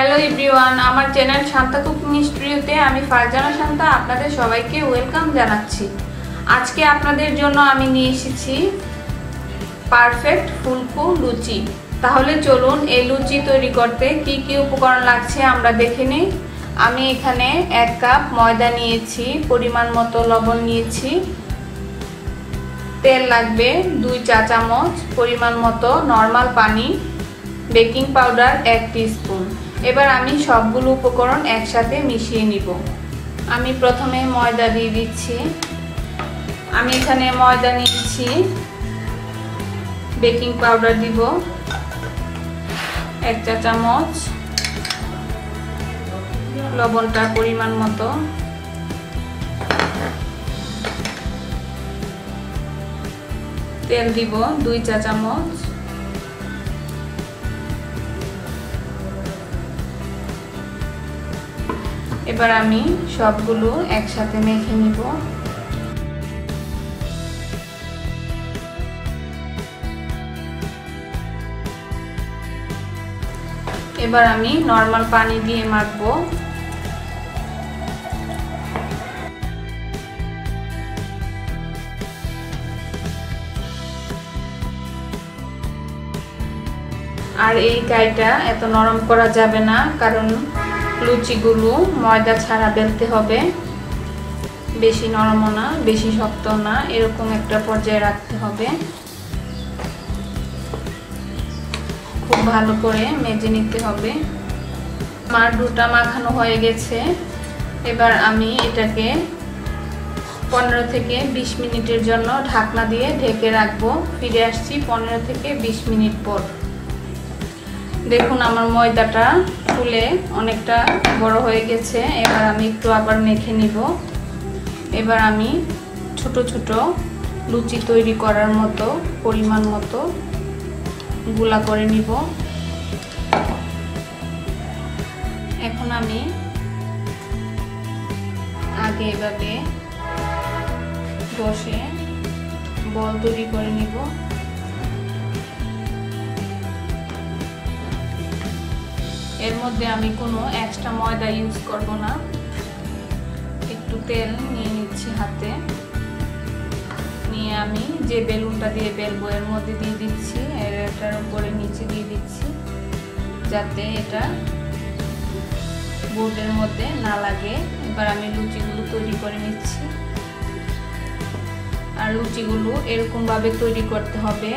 Hello everyone আমার channel Shanta cooking স্টুডিওতে আমি ফারজানা শান্তা আপনাদের সবাইকে ওয়েলকাম জানাচ্ছি। আজকে আপনাদের জন্য আমি নিয়ে এসেছি পারফেক্ট ফুলকো লুচি। তাহলে চলুন এই লুচি তৈরি করতে কি কি উপকরণ লাগছে আমরা দেখে নিই। আমি এখানে এক কাপ ময়দা নিয়েছি, পরিমাণ মতো লবণ নিয়েছি। তেল লাগবে দুই চা চামচ পরিমাণ মতো নর্মাল পানি। বেকিং পাউডার এক স্পুন এবার আমি সবগুলো উপকরণ একসাথে মিশিয়ে নিব। আমি প্রথমে ময়দা দিয়ে দিচ্ছি। আমি এখানে ময়দা নিয়েছি বেকিং পাউডার দিব। এক চা চামচ। লবণটা পরিমাণ মতো। তেল দিব দুই চা চামচ। এবার আমি সবগুলো একসাথে মেখে নিব। এবার আমি নর্মাল পানি দিয়ে মাখবো। আর এই গাইটা এত নরম করা যাবে না, কারণ লুচিগুলো ময়দা ছাড়া বেলতে হবে। বেশি নরমও না, বেশি শক্ত না, এরকম একটা পর্যায়ে রাখতে হবে। খুব ভালো করে মেজে নিতে হবে। আমার দুটা মাখানো হয়ে গেছে। এবার আমি এটাকে পনেরো থেকে বিশ মিনিটের জন্য ঢাকনা দিয়ে ঢেকে রাখব। ফিরে আসছি পনেরো থেকে বিশ মিনিট পর। দেখুন আমার ময়দাটা ফুলে অনেকটা বড় হয়ে গেছে। এবার আমি একটু আবার মেখে নিব। এবার আমি ছোট ছোট লুচি তৈরি করার মতো, পরিমাণ মতো গুলা করে নিব। এখন আমি আগে এভাবে বসে বল তৈরি করে নিব। এর মধ্যে আমি কোনো এক্সট্রা ময়দা ইউজ করব না। একটু তেল নিয়ে নিচ্ছি হাতে। নিয়ে আমি যে বেলুনটা দিয়ে বেলবো, এর মধ্যে দিয়ে দিচ্ছি, এর এটার উপরে নিচে দিয়ে দিচ্ছি, যাতে এটা বোর্ডের মধ্যে না লাগে। এবার আমি লুচিগুলো তৈরি করে নিচ্ছি। আর লুচিগুলো এরকমভাবে তৈরি করতে হবে,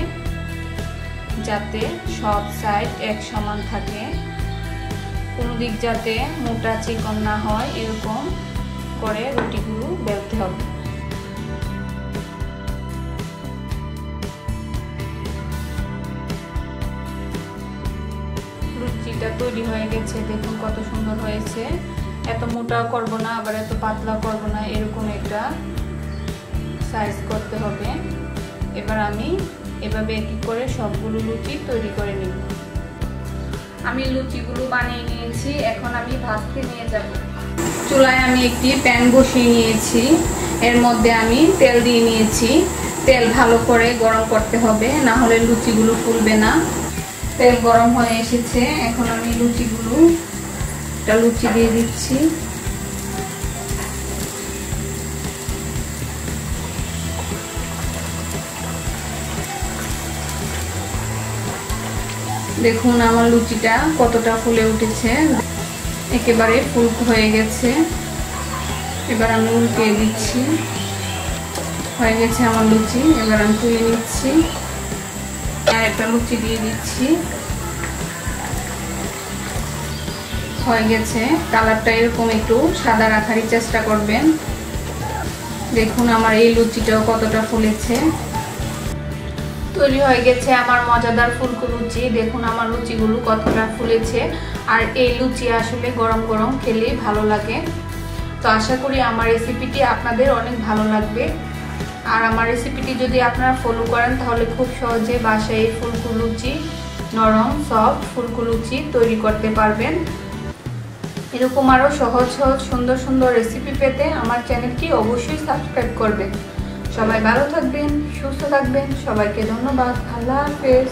যাতে সব সাইড এক সমান থাকে। কোনো দিক যাতে মোটা চিকন না হয়, এরকম করে রুটিগুলো বেলতে হবে। লুচিটা তৈরি হয়ে গেছে, দেখুন কত সুন্দর হয়েছে। এত মোটাও করব না, আবার এত পাতলা করব না, এরকম একটা সাইজ করতে হবে। এবার আমি এভাবে একই করে সবগুলো লুচি তৈরি করে নিব। আমি লুচিগুলো বানিয়ে নিয়েছি, এখন আমি ভাজতে নিয়ে যাব। চুলায় আমি একটি প্যান বসিয়ে নিয়েছি, এর মধ্যে আমি তেল দিয়ে নিয়েছি। তেল ভালো করে গরম করতে হবে, না হলে লুচিগুলো ফুলবে না। তেল গরম হয়ে এসেছে, এখন আমি লুচিগুলো, একটা লুচি দিয়ে দিচ্ছি। দেখুন আমার লুচিটা কতটা ফুলে উঠেছে। একেবারে ফুল হয়ে গেছে। এবার আমি উল্টিয়ে দিচ্ছি। হয়ে গেছে আমার লুচি। এবার আমি তুলে নিচ্ছি। আর একটা লুচি দিয়ে দিচ্ছি। হয়ে গেছে। কালারটা এরকম একটু সাদা রাখারই চেষ্টা করবেন। দেখুন আমার এই লুচিটাও কতটা ফুলেছে। তৈরি হয়ে গেছে আমার মজাদার ফুলকো লুচি। দেখুন আমার লুচিগুলো কতটা ফুলেছে। আর এই লুচি আসলে গরম গরম খেলে ভালো লাগে। তো আশা করি আমার রেসিপিটি আপনাদের অনেক ভালো লাগবে। আর আমার রেসিপিটি যদি আপনারা ফলো করেন, তাহলে খুব সহজে বাসায় ফুলকো লুচি, নরম সফট ফুলকো লুচি তৈরি করতে পারবেন। এরকম আরও সহজ সহজ সুন্দর সুন্দর রেসিপি পেতে আমার চ্যানেলটি অবশ্যই সাবস্ক্রাইব করবেন। সবাই ভালো থাকবেন সুস্থ থাকবেন সবাইকে ধন্যবাদ আল্লাহ হাফেজ।